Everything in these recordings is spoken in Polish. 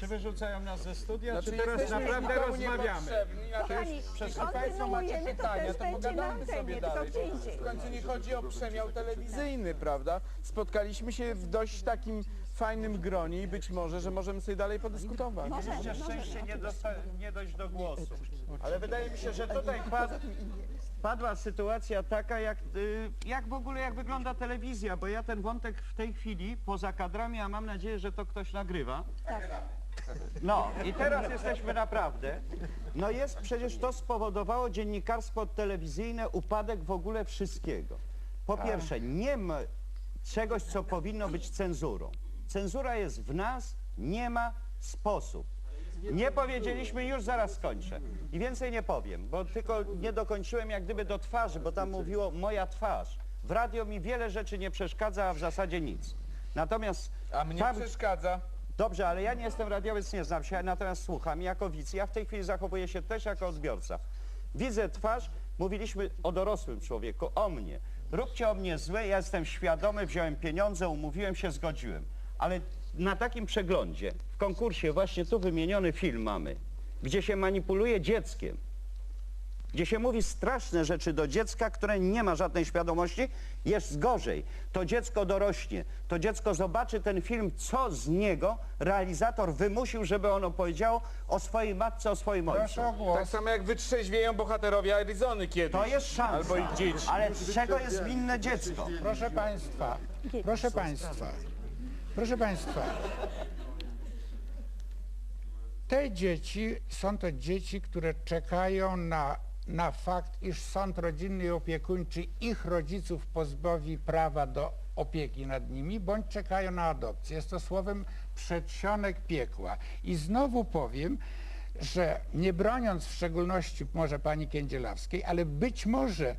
Czy wyrzucają nas ze studia, Znaczy, czy teraz jesteśmy naprawdę nikomu rozmawiamy? niepotrzebni, a to Kochani, jest- Jeśli Państwo macie kontynuujemy, to pytania, to na pogadamy sobie dalej. tylko gdzie indziej. W końcu nie chodzi o przemiał telewizyjny, prawda? Spotkaliśmy się w dość takim fajnym gronie i być może, że możemy sobie dalej podyskutować. Mieliście szczęście nie, dosta- nie dojść do głosu. Ale wydaje mi się, że tutaj pad, padła sytuacja taka, jak, y, jak w ogóle jak wygląda telewizja, bo ja ten wątek w tej chwili poza kadrami, a mam nadzieję, że to ktoś nagrywa. No i teraz jesteśmy naprawdę. No jest przecież to spowodowało dziennikarstwo telewizyjne upadek w ogóle wszystkiego. Po pierwsze, nie ma czegoś, co powinno być cenzurą. Cenzura jest w nas, nie ma sposób. Nie powiedzieliśmy, już zaraz skończę. I więcej nie powiem, bo tylko nie dokończyłem jak gdyby do twarzy, bo tam mówiło moja twarz. W radio mi wiele rzeczy nie przeszkadza, a w zasadzie nic. Natomiast A mnie tam, przeszkadza. Dobrze, ale ja nie jestem radiowiec, nie znam się, natomiast słucham jako widz. Ja w tej chwili zachowuję się też jako odbiorca. Widzę twarz, mówiliśmy o dorosłym człowieku, o mnie. Róbcie o mnie złe, ja jestem świadomy, wziąłem pieniądze, umówiłem się, zgodziłem. Ale na takim przeglądzie, w konkursie, właśnie tu wymieniony film mamy, gdzie się manipuluje dzieckiem, gdzie się mówi straszne rzeczy do dziecka, które nie ma żadnej świadomości, jest gorzej. To dziecko dorośnie, to dziecko zobaczy ten film, co z niego realizator wymusił, żeby ono powiedziało o swojej matce, o swoim ojcu. Proszę o głos. Tak samo jak wytrzeźwieją bohaterowie Arizony kiedyś. To jest szansa. Albo ich dzieci. Ale z czego jest winne dziecko? Proszę Państwa, proszę Państwa, proszę Państwa. Te dzieci są to dzieci, które czekają na, na fakt, iż sąd rodzinny i opiekuńczy ich rodziców pozbawi prawa do opieki nad nimi, bądź czekają na adopcję. Jest to słowem przedsionek piekła. I znowu powiem, że nie broniąc w szczególności może pani Kędzielawskiej, ale być może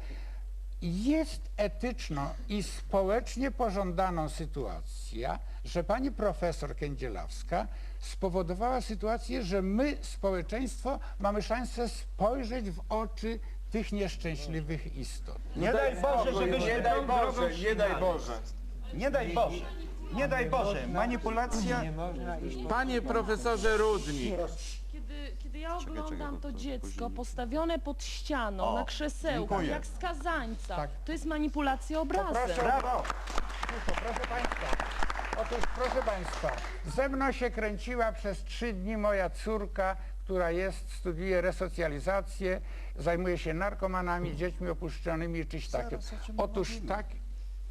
jest etyczną i społecznie pożądaną sytuacja, że pani profesor Kędzielawska spowodowała sytuację, że my, społeczeństwo, mamy szansę spojrzeć w oczy tych nieszczęśliwych istot. Nie daj Boże, żebyśmy Nie daj tą drogą Boże, szli nie daj dalej. Boże. Nie daj Boże. Nie daj Boże. Manipulacja. Panie profesorze Rudnik, Kiedy, kiedy ja oglądam to dziecko postawione pod ścianą, na krzesełku, jak skazańca, Tak. to jest manipulacja obrazem. Proszę, Brawo. proszę Państwa, otóż proszę Państwa, ze mną się kręciła przez trzy dni moja córka, która jest, studiuje resocjalizację, zajmuje się narkomanami, dziećmi opuszczonymi i czyś takie. Zaraz o czym Otóż mówimy. tak,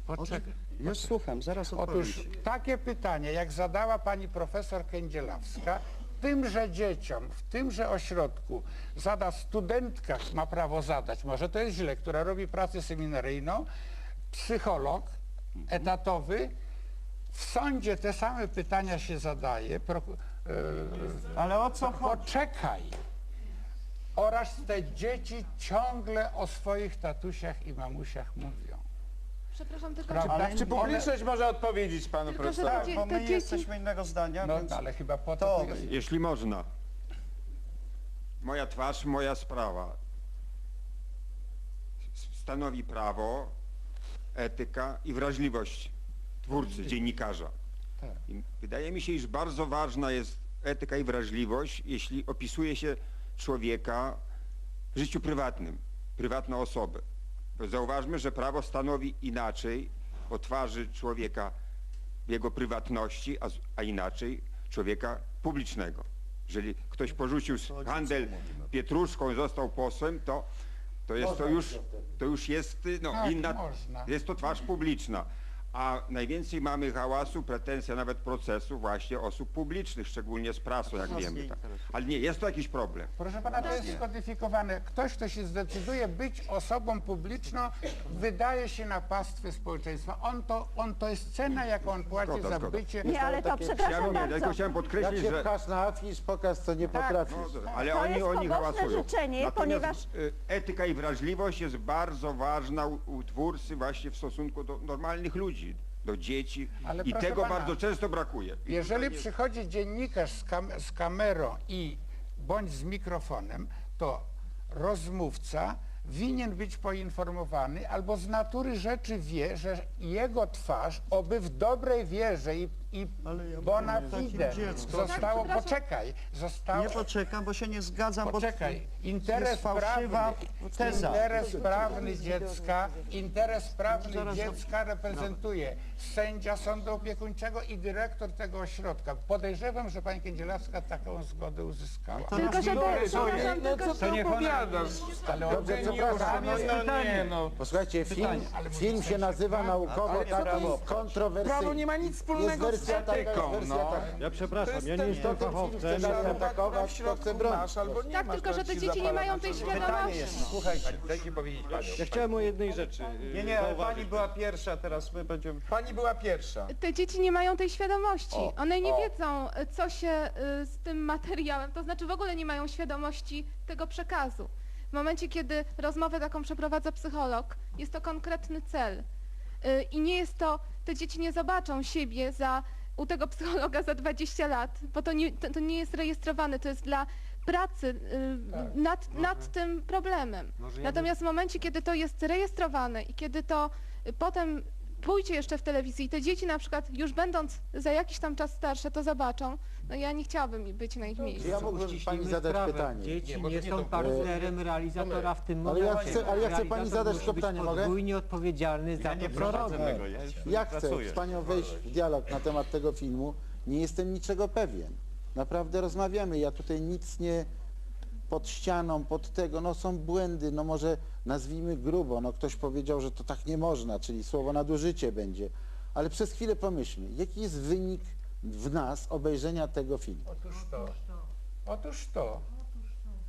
poczekaj. Już słucham, zaraz Otóż odpowiem. takie pytanie, jak zadała pani profesor Kędzielawska, tymże dzieciom, w tymże ośrodku zada studentka, ma prawo zadać, może to jest źle, która robi pracę seminaryjną, psycholog etatowy, w sądzie te same pytania się zadaje, proku- e, Ale o co chodzi? poczekaj, oraz te dzieci ciągle o swoich tatusiach i mamusiach mówią. Przepraszam, tylko Prawda? Ale czy publiczność może odpowiedzieć panu Tylko, że profesorowi? Dzie- Bo my dzieci- jesteśmy innego zdania, No więc... ale chyba po to, To to jest. Jeśli można. Moja twarz, moja sprawa. S- Stanowi prawo, etyka i wrażliwość twórcy, dziennikarza. Tak. I wydaje mi się, iż bardzo ważna jest etyka i wrażliwość, jeśli opisuje się człowieka w życiu prywatnym, prywatną osobę. Zauważmy, że prawo stanowi inaczej o twarzy człowieka w jego prywatności, a, a inaczej człowieka publicznego. Jeżeli ktoś porzucił s- handel pietruszką i został posłem, to, to jest to już, to już jest no, Tak, inna, jest to twarz publiczna. A najwięcej mamy hałasu, pretensja, nawet procesu właśnie osób publicznych, szczególnie z prasą, jak wiemy. Tak. Ale nie, jest to jakiś problem. Proszę pana, to jest skodyfikowane. Ktoś, kto się zdecyduje być osobą publiczną, wydaje się na pastwę społeczeństwa. On to, on to jest cena, jaką on płaci Zgoda, za zgoda. bycie. Nie, ale to Ja przepraszam nie, tylko bardzo. chciałem Jak podkreślić, się że... pchasz na afisz, pokaż co nie potrafisz. No, ale To oni, jest oni pobożne hałasują. życzenie, Natomiast ponieważ- y, etyka i wrażliwość jest bardzo ważna u, u twórcy właśnie w stosunku do normalnych ludzi, do dzieci Ale i proszę tego pana, bardzo często brakuje. I Jeżeli tutaj nie- przychodzi dziennikarz z, kam z kamerą i bądź z mikrofonem, to rozmówca winien być poinformowany albo z natury rzeczy wie, że jego twarz, oby w dobrej wierze i, i bona takim fide dziecku. zostało, Tak, poczekaj, zostało, Nie poczekam, bo się nie zgadzam, poczekaj, bo interes jest fałszywa prawny, teza. interes prawny dziecka, interes prawny Zaraz- dziecka reprezentuje sędzia sądu opiekuńczego i dyrektor tego ośrodka. Podejrzewam, że pani Kędzielawska taką zgodę uzyskała. Tylko, że to, przepraszam, No tylko, co ty opowiadasz? Ale Dobrze, przepraszam. No, no nie no. Posłuchajcie, film, film się nazywa naukowo Ale taki prawo- kontrowersyjny. Prawo nie ma nic Jest wspólnego z wersja taka, jest etyką, wersja no. taka. Ja przepraszam, ja nie jestem fachowcem. w atakować, kto środku bronić. masz albo nie tak, masz, tylko, to że ci te dzieci nie zapala mają tej świadomości. Słuchajcie, Dajcie powiedzieć panu. Ja chciałem o jednej rzeczy y, nie, nie, ale zauważyć. pani była pierwsza, teraz my będziemy... Pani była pierwsza. Te dzieci nie mają tej świadomości. O, One nie o. wiedzą, y, co się y, z tym materiałem, to znaczy w ogóle nie mają świadomości tego przekazu. W momencie, kiedy rozmowę taką przeprowadza psycholog, jest to konkretny cel. Y, I nie jest to, te dzieci nie zobaczą siebie za, u tego psychologa za 20 lat, bo to nie, to, to nie jest rejestrowane, to jest dla pracy y, nad, nad tym problemem. Natomiast w momencie, kiedy to jest rejestrowane i kiedy to potem pójdzie jeszcze w telewizji i te dzieci na przykład już będąc za jakiś tam czas starsze to zobaczą, no ja nie chciałabym być na ich miejscu. ja mógłbym pani zadać sprawę. pytanie? Dzieci nie nie są to- partnerem realizatora w tym Ale ja momencie. chcę- ale ja chcę pani Realizator zadać musi to być pytanie, mogę? podwójnie odpowiedzialny za Ja nie to, co prowadzę robi. tego, ja Ja chcę pracuję. z panią wejść w dialog na temat tego filmu. Nie jestem niczego pewien. Naprawdę rozmawiamy. Ja tutaj nic nie pod ścianą, pod tego, no są błędy, no może nazwijmy grubo, no ktoś powiedział, że to tak nie można, czyli słowo nadużycie będzie. Ale przez chwilę pomyślmy, jaki jest wynik w nas obejrzenia tego filmu? Otóż to. Otóż to.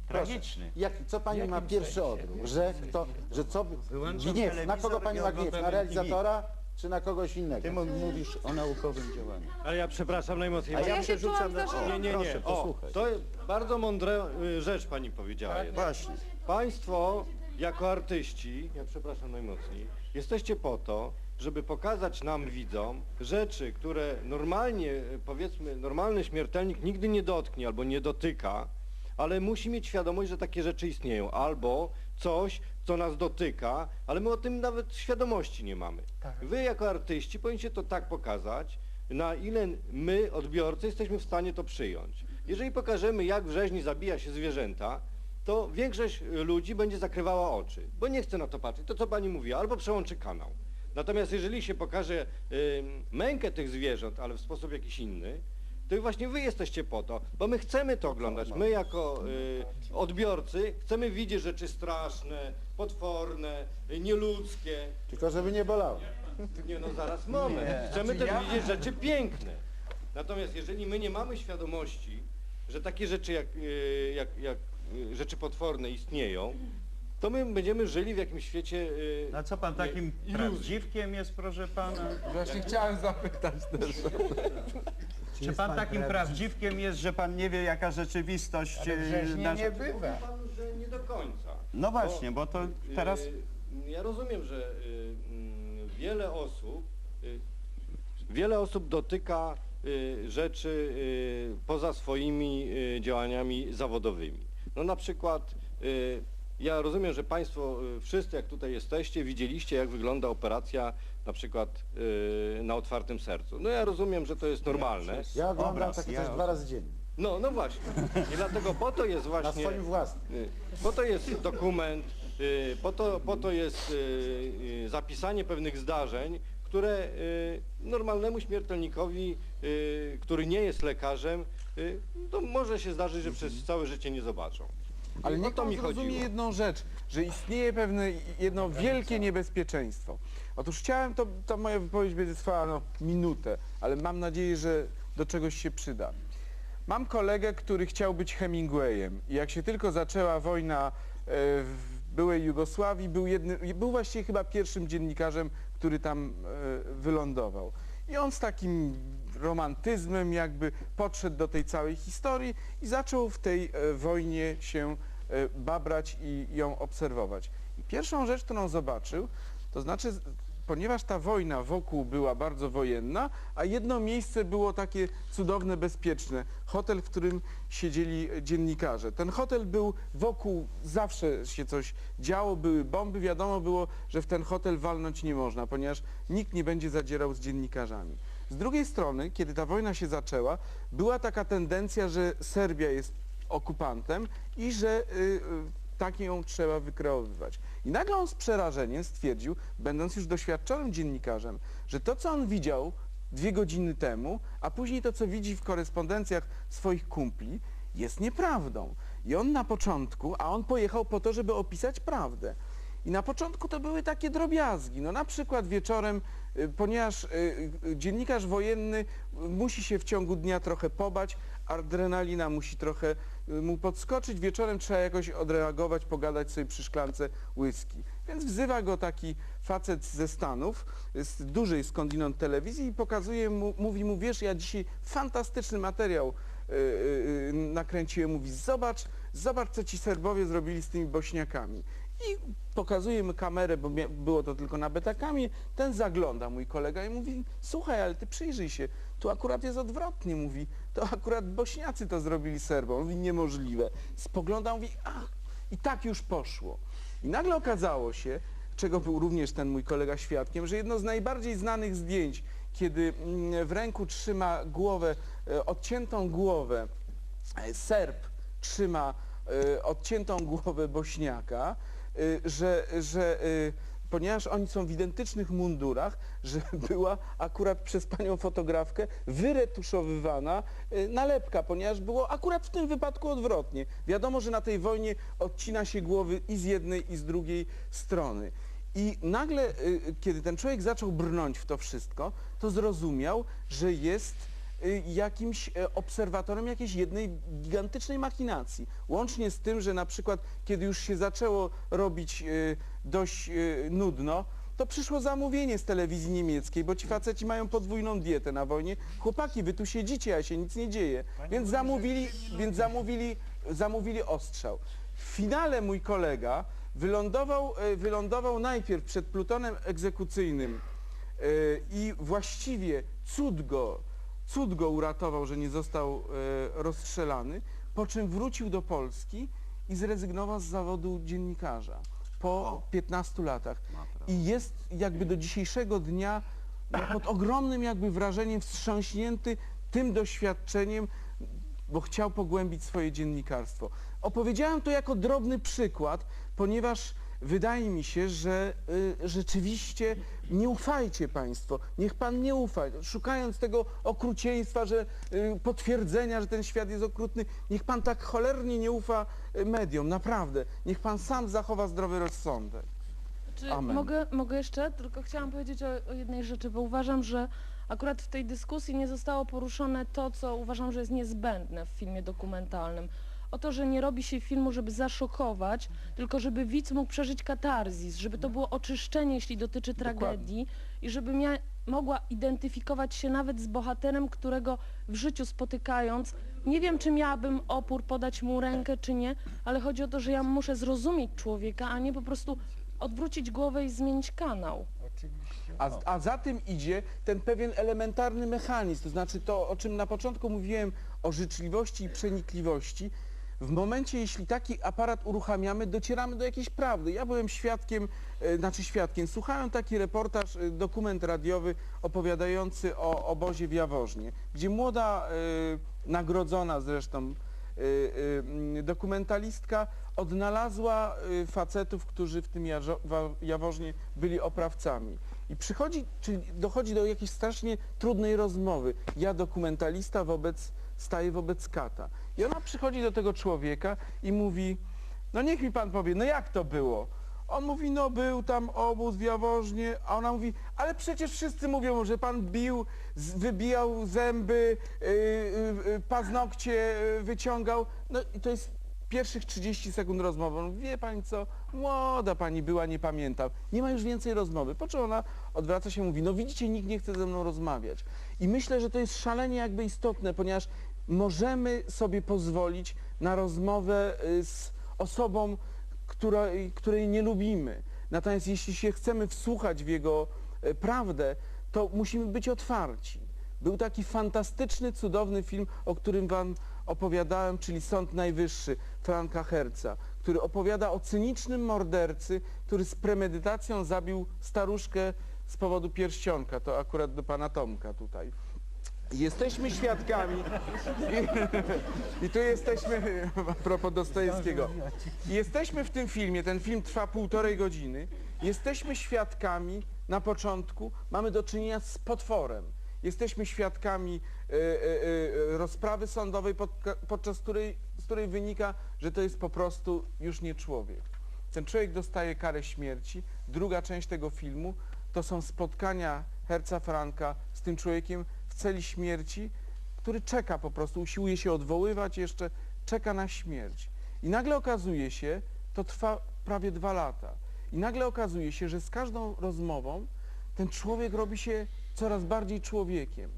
Tragiczny. Jak, co pani ma pierwszy sensie? odruch? Że kto, że co, Wyłączam gniew, na telewizor kogo pani ma gniew? oglądam Na realizatora czy na kogoś innego? Ty mówisz o naukowym działaniu. Ale ja przepraszam najmocniej. A ja ja się przerzucam czułam na... zażenowana. Nie, nie, Proszę, nie. O, posłuchaj. to jest bardzo mądra y, rzecz pani powiedziała. jedna. Właśnie. Państwo jako artyści, ja przepraszam najmocniej, jesteście po to, żeby pokazać nam widzom rzeczy, które normalnie, y, powiedzmy, normalny śmiertelnik nigdy nie dotknie albo nie dotyka, ale musi mieć świadomość, że takie rzeczy istnieją. Albo coś, co nas dotyka, ale my o tym nawet świadomości nie mamy. Tak. Wy jako artyści powinniście to tak pokazać, na ile my, odbiorcy, jesteśmy w stanie to przyjąć. Jeżeli pokażemy, jak w rzeźni zabija się zwierzęta, to większość ludzi będzie zakrywała oczy, bo nie chce na to patrzeć. To, co pani mówiła, albo przełączy kanał. Natomiast jeżeli się pokaże y, mękę tych zwierząt, ale w sposób jakiś inny, to właśnie wy jesteście po to, bo my chcemy to oglądać. My jako y, odbiorcy chcemy widzieć rzeczy straszne, potworne, y, nieludzkie. Tylko żeby nie bolało. Nie no, zaraz moment. Chcemy też widzieć rzeczy piękne. Natomiast jeżeli my nie mamy świadomości, że takie rzeczy jak, y, jak, jak y, rzeczy potworne istnieją, to my będziemy żyli w jakimś świecie y, A co pan takim prawdziwkiem jest, proszę pana? Właśnie chciałem zapytać też. Czy pan takim prawdziwkiem jest, że pan nie wie, jaka rzeczywistość... E, rzeźni nasza- nie bywa. panu, że nie do końca. No właśnie, bo to teraz... Y, Ja rozumiem, że y, mm, wiele osób, y, wiele osób dotyka y, rzeczy y, poza swoimi y, działaniami zawodowymi. No na przykład y, ja rozumiem, że Państwo y, wszyscy, jak tutaj jesteście, widzieliście, jak wygląda operacja na przykład y, na otwartym sercu. No ja rozumiem, że to jest normalne. Ja oglądam Obraz, takie ja- coś dwa razy dziennie. No, no właśnie. I dlatego po to jest Na właśnie... swoim własnym. Y, Po to jest dokument, y, po to, po to jest y, y, zapisanie pewnych zdarzeń, które y, normalnemu śmiertelnikowi, y, który nie jest lekarzem, y, to może się zdarzyć, że przez całe życie nie zobaczą. Ale niech to pan mi zrozumie chodziło. jedną rzecz, że istnieje pewne jedno wielkie niebezpieczeństwo. Otóż chciałem, to, ta moja wypowiedź będzie trwała no, minutę, ale mam nadzieję, że do czegoś się przyda. Mam kolegę, który chciał być Hemingwayem i jak się tylko zaczęła wojna e, w byłej Jugosławii, był, jednym, był właściwie chyba pierwszym dziennikarzem, który tam e, wylądował. I on z takim romantyzmem jakby podszedł do tej całej historii i zaczął w tej e, wojnie się e, babrać i ją obserwować. I pierwszą rzecz, którą zobaczył, to znaczy ponieważ ta wojna wokół była bardzo wojenna, a jedno miejsce było takie cudowne, bezpieczne. Hotel, w którym siedzieli dziennikarze. Ten hotel był wokół, zawsze się coś działo, były bomby, wiadomo było, że w ten hotel walnąć nie można, ponieważ nikt nie będzie zadzierał z dziennikarzami. Z drugiej strony, kiedy ta wojna się zaczęła, była taka tendencja, że Serbia jest okupantem i że y, y, tak ją trzeba wykreowywać. I nagle on z przerażeniem stwierdził, będąc już doświadczonym dziennikarzem, że to, co on widział dwie godziny temu, a później to, co widzi w korespondencjach swoich kumpli, jest nieprawdą. I on na początku, a on pojechał po to, żeby opisać prawdę. I na początku to były takie drobiazgi. No na przykład wieczorem, y, ponieważ y, y, dziennikarz wojenny musi się w ciągu dnia trochę pobać, adrenalina musi trochę mu podskoczyć, wieczorem trzeba jakoś odreagować, pogadać sobie przy szklance whisky. Więc wzywa go taki facet ze Stanów, z dużej skądinąd telewizji i pokazuje mu, mówi mu, wiesz, ja dzisiaj fantastyczny materiał y, y, y, nakręciłem, mówi, zobacz, zobacz, co ci Serbowie zrobili z tymi Bośniakami. I pokazuje mu kamerę, bo było to tylko na betakamie, ten zagląda, mój kolega, i mówi, słuchaj, ale ty przyjrzyj się, tu akurat jest odwrotnie, mówi, to akurat Bośniacy to zrobili Serbom, mówi, niemożliwe. Spogląda, mówi, ach, i tak już poszło. I nagle okazało się, czego był również ten mój kolega świadkiem, że jedno z najbardziej znanych zdjęć, kiedy mm, w ręku trzyma głowę, e, odciętą głowę, e, Serb trzyma e, odciętą głowę Bośniaka, że, że e, ponieważ oni są w identycznych mundurach, że była akurat przez panią fotografkę wyretuszowywana e, nalepka, ponieważ było akurat w tym wypadku odwrotnie. Wiadomo, że na tej wojnie odcina się głowy i z jednej, i z drugiej strony. I nagle, y, kiedy ten człowiek zaczął brnąć w to wszystko, to zrozumiał, że jest y, jakimś e, obserwatorem jakiejś jednej gigantycznej machinacji. Łącznie z tym, że na przykład, kiedy już się zaczęło robić y, dość y, nudno, to przyszło zamówienie z telewizji niemieckiej, bo ci faceci mają podwójną dietę na wojnie. Chłopaki, wy tu siedzicie, a się nic nie dzieje. Więc zamówili, więc zamówili, zamówili ostrzał. W finale mój kolega wylądował, wylądował najpierw przed plutonem egzekucyjnym i właściwie cud go, cud go uratował, że nie został e, rozstrzelany, po czym wrócił do Polski i zrezygnował z zawodu dziennikarza po 15 latach. I jest jakby do dzisiejszego dnia no, pod ogromnym jakby wrażeniem wstrząśnięty tym doświadczeniem, bo chciał pogłębić swoje dziennikarstwo. Opowiedziałem to jako drobny przykład, ponieważ wydaje mi się, że y, rzeczywiście nie ufajcie Państwo, niech Pan nie ufa, szukając tego okrucieństwa, że y, potwierdzenia, że ten świat jest okrutny, niech Pan tak cholernie nie ufa y, mediom, naprawdę, niech Pan sam zachowa zdrowy rozsądek. Czy Amen. mogę, mogę jeszcze? Tylko chciałam powiedzieć o, o jednej rzeczy, bo uważam, że akurat w tej dyskusji nie zostało poruszone to, co uważam, że jest niezbędne w filmie dokumentalnym. O to, że nie robi się filmu, żeby zaszokować, tylko żeby widz mógł przeżyć katarzis, żeby to było oczyszczenie, jeśli dotyczy tragedii i żeby mia- mogła identyfikować się nawet z bohaterem, którego w życiu spotykając, nie wiem, czy miałabym opór podać mu rękę, czy nie, ale chodzi o to, że ja muszę zrozumieć człowieka, a nie po prostu odwrócić głowę i zmienić kanał. A, a za tym idzie ten pewien elementarny mechanizm, to znaczy to, o czym na początku mówiłem, o życzliwości i przenikliwości. W momencie, jeśli taki aparat uruchamiamy, docieramy do jakiejś prawdy. Ja byłem świadkiem, e, znaczy świadkiem, słuchałem taki reportaż, e, dokument radiowy opowiadający o obozie w Jaworznie, gdzie młoda, e, nagrodzona zresztą y, mm, dokumentalistka odnalazła facetów, którzy w tym Jaworznie byli oprawcami. I przychodzi, czyli dochodzi do jakiejś strasznie trudnej rozmowy. Ja dokumentalista wobec, staję wobec kata. I ona przychodzi do tego człowieka i mówi, no niech mi pan powie, no jak to było? On mówi, no był tam obóz w Jaworznie, a ona mówi, ale przecież wszyscy mówią, że pan bił, wybijał zęby, yy, yy, paznokcie yy, wyciągał. No i to jest pierwszych 30 sekund rozmowy. On wie pani co, młoda pani była, nie pamiętam. Nie ma już więcej rozmowy. Po czym ona odwraca się i mówi, no widzicie, nikt nie chce ze mną rozmawiać. I myślę, że to jest szalenie jakby istotne, ponieważ możemy sobie pozwolić na rozmowę y, z osobą, której, której nie lubimy. Natomiast jeśli się chcemy wsłuchać w jego e, prawdę, to musimy być otwarci. Był taki fantastyczny, cudowny film, o którym wam opowiadałem, czyli Sąd Najwyższy Franka Herca, który opowiada o cynicznym mordercy, który z premedytacją zabił staruszkę z powodu pierścionka. To akurat do pana Tomka tutaj. Jesteśmy świadkami, i, i tu jesteśmy, a propos Dostojewskiego, jesteśmy w tym filmie, ten film trwa półtorej godziny, jesteśmy świadkami na początku, mamy do czynienia z potworem. Jesteśmy świadkami e, e, e, rozprawy sądowej, podka- podczas której, z której wynika, że to jest po prostu już nie człowiek. Ten człowiek dostaje karę śmierci. Druga część tego filmu to są spotkania Herca Franka z tym człowiekiem celi śmierci, który czeka po prostu, usiłuje się odwoływać jeszcze, czeka na śmierć. I nagle okazuje się, to trwa prawie dwa lata, i nagle okazuje się, że z każdą rozmową ten człowiek robi się coraz bardziej człowiekiem.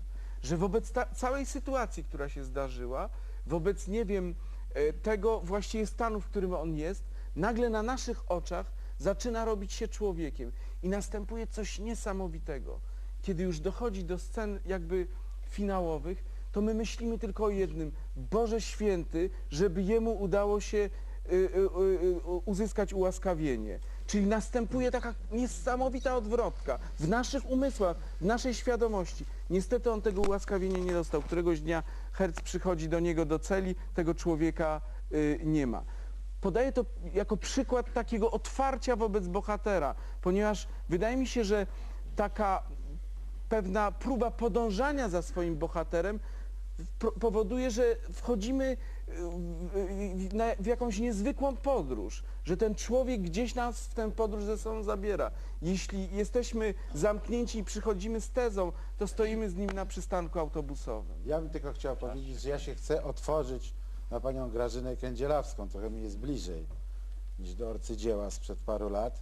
Że wobec całej sytuacji, która się zdarzyła, wobec, nie wiem, e, tego właściwie stanu, w którym on jest, nagle na naszych oczach zaczyna robić się człowiekiem. I następuje coś niesamowitego. Kiedy już dochodzi do scen jakby finałowych, to my myślimy tylko o jednym. Boże święty, żeby jemu udało się y, y, y, uzyskać ułaskawienie. Czyli następuje taka niesamowita odwrotka w naszych umysłach, w naszej świadomości. Niestety on tego ułaskawienia nie dostał. Któregoś dnia Herc przychodzi do niego do celi, tego człowieka nie ma. Podaję to jako przykład takiego otwarcia wobec bohatera, ponieważ wydaje mi się, że taka pewna próba podążania za swoim bohaterem powoduje, że wchodzimy y, na, w jakąś niezwykłą podróż, że ten człowiek gdzieś nas w tę podróż ze sobą zabiera. Jeśli jesteśmy zamknięci i przychodzimy z tezą, to stoimy z nim na przystanku autobusowym. Ja bym tylko chciał powiedzieć, że ja się chcę otworzyć na panią Grażynę Kędzielawską, trochę mi jest bliżej niż do arcydzieła sprzed paru lat.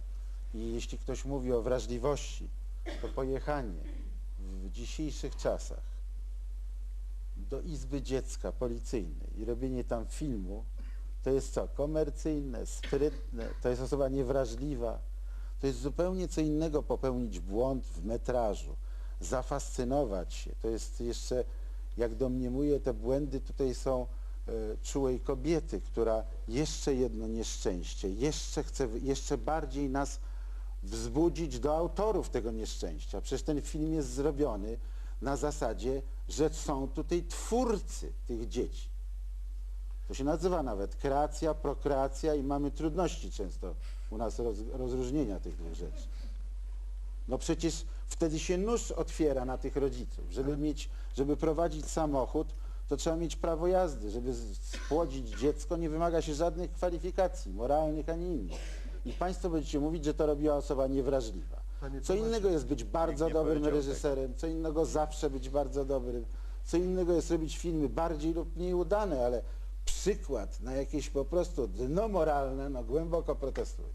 I jeśli ktoś mówi o wrażliwości, to pojechanie w dzisiejszych czasach do izby dziecka policyjnej i robienie tam filmu, to jest co? Komercyjne, sprytne, to jest osoba niewrażliwa. To jest zupełnie co innego popełnić błąd w metrażu, zafascynować się. To jest jeszcze, jak domniemuję, te błędy tutaj są e, czułej kobiety, która jeszcze jedno nieszczęście, jeszcze chce, jeszcze bardziej nas wzbudzić do autorów tego nieszczęścia. Przecież ten film jest zrobiony na zasadzie, że są tutaj twórcy tych dzieci. To się nazywa nawet kreacja, prokreacja i mamy trudności często u nas roz, rozróżnienia tych dwóch rzeczy. No przecież wtedy się nóż otwiera na tych rodziców. Żeby mieć, żeby prowadzić samochód, to trzeba mieć prawo jazdy. Żeby spłodzić dziecko nie wymaga się żadnych kwalifikacji, moralnych ani innych. I Państwo będziecie mówić, że to robiła osoba niewrażliwa. Co innego jest być bardzo Nikt nie dobrym powiedział reżyserem, co innego zawsze być bardzo dobrym, co innego jest robić filmy bardziej lub mniej udane, ale przykład na jakieś po prostu dno moralne, no głęboko protestuję.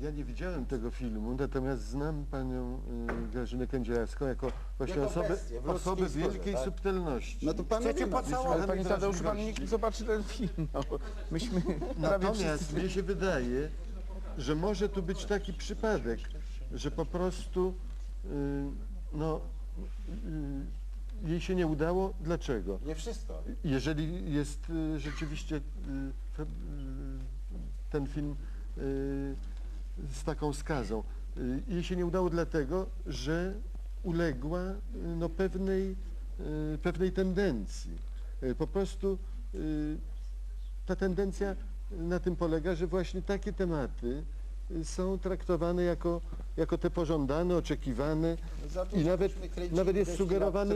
Ja nie widziałem tego filmu, natomiast znam panią y, Grażynę Kędzieławską jako właśnie Jako osobę, bestię w ludzkiej osobę skórze, wielkiej tak? subtelności. No to pan Chcecie wie, pocałować? Ale panie Tadeuszu, pan wrażliwości. niech zobaczy ten film. No. Myśmy prawie Natomiast wszyscy... mnie się wydaje, że może tu być taki przypadek, że po prostu y, no, y, jej się nie udało. Dlaczego? nie wszystko. Jeżeli jest y, rzeczywiście fe- ten film z taką skazą, jej się nie udało dlatego, że uległa no, pewnej, pewnej tendencji. Po prostu ta tendencja na tym polega, że właśnie takie tematy y, są traktowane jako, jako te pożądane, oczekiwane dużo i nawet, nawet jest sugerowany,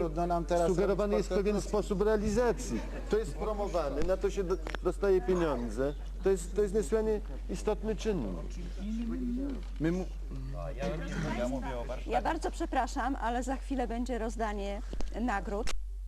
sugerowany jest pewien sposób realizacji. To jest promowane, na to się do, dostaje pieniądze. To jest, to jest niesłychanie istotny czynnik. My mu... Ja bardzo przepraszam, ale za chwilę będzie rozdanie nagród.